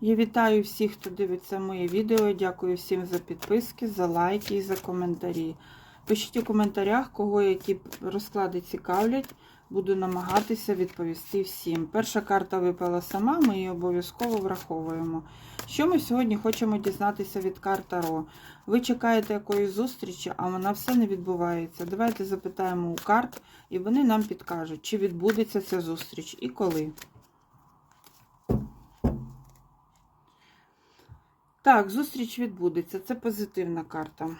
Я вітаю всіх, хто дивиться моє відео. Дякую всім за підписки, за лайки і за коментарі. Пишіть у коментарях, кого які розклади цікавлять. Буду намагатися відповісти всім. Перша карта випала сама, ми її обов'язково враховуємо. Що ми сьогодні хочемо дізнатися від карт Таро? Ви чекаєте якоїсь зустрічі, а вона все не відбувається. Давайте запитаємо у карт, і вони нам підкажуть, чи відбудеться ця зустріч і коли. Так, зустріч відбудеться. Це позитивна карта.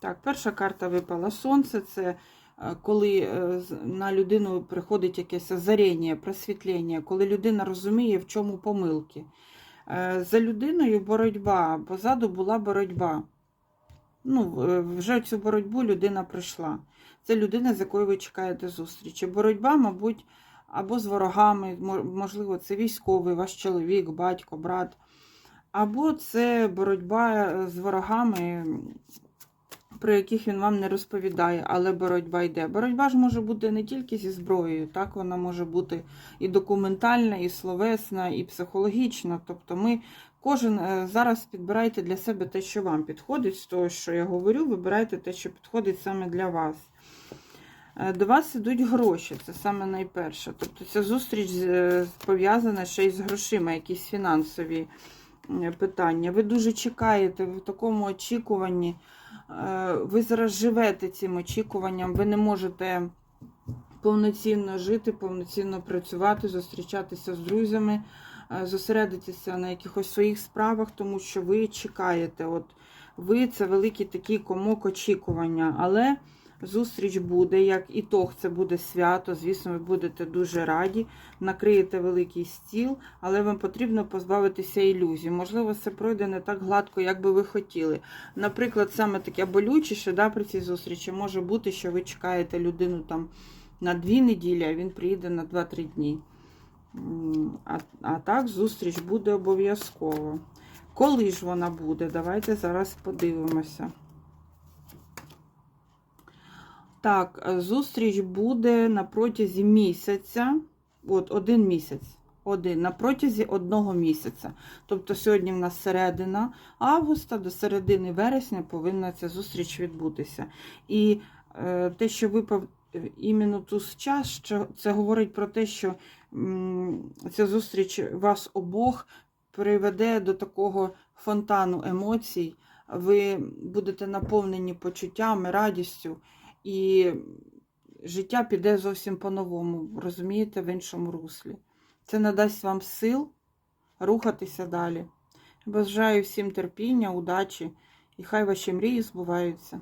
Так, перша карта випала сонце. Це е, коли е, на людину приходить якесь озарення, просвітлення, коли людина розуміє, в чому помилки. Е, За людиною боротьба, позаду була боротьба. Ну, вже цю боротьбу людина пройшла. Це людина, з якою ви чекаєте зустрічі. Боротьба, мабуть, або з ворогами, можливо, це військовий, ваш чоловік, батько, брат. Або це боротьба е, з ворогами, про яких він вам не розповідає, але боротьба йде. Боротьба ж може бути не тільки зі зброєю, так вона може бути і документальна, і словесна, і психологічна. Тобто ми кожен е, зараз підбирайте для себе те, що вам підходить, з того, що я говорю, вибирайте те, що підходить саме для вас. Е, До вас ідуть гроші, це саме найперше. Тобто ця зустріч пов'язана ще й з грошима, якісь фінансові питання. Ви дуже чекаєте, ви в такому очікуванні. Е, Ви зараз живете цим очікуванням, ви не можете повноцінно жити, повноцінно працювати, зустрічатися з друзями, е, зосередитися на якихось своїх справах, тому що ви чекаєте. От ви це великий такий комок очікування, але зустріч буде, як ітог, це буде свято. Звісно, ви будете дуже раді, накриєте великий стіл, але вам потрібно позбавитися ілюзій. Можливо, все пройде не так гладко, як би ви хотіли. Наприклад, саме таке болючіше да, при цій зустрічі може бути, що ви чекаєте людину там на дві неділі, а він приїде на 2-3 дні. А, а так, зустріч буде обов'язково. Коли ж вона буде? Давайте зараз подивимося. Так, е, зустріч буде на протязі місяця. От, один місяць. Один, на протязі одного місяця. Тобто сьогодні в нас середина августа, до середини вересня повинна ця зустріч відбутися. І е, те, що випав іменно ту час, що це говорить про те, що м, ця зустріч вас обох приведе до такого фонтану емоцій. Ви будете наповнені почуттями, радістю, і життя піде зовсім по-новому, розумієте, в іншому руслі. Це надасть вам сил рухатися далі. Бажаю всім терпіння, удачі, і хай ваші мрії збуваються.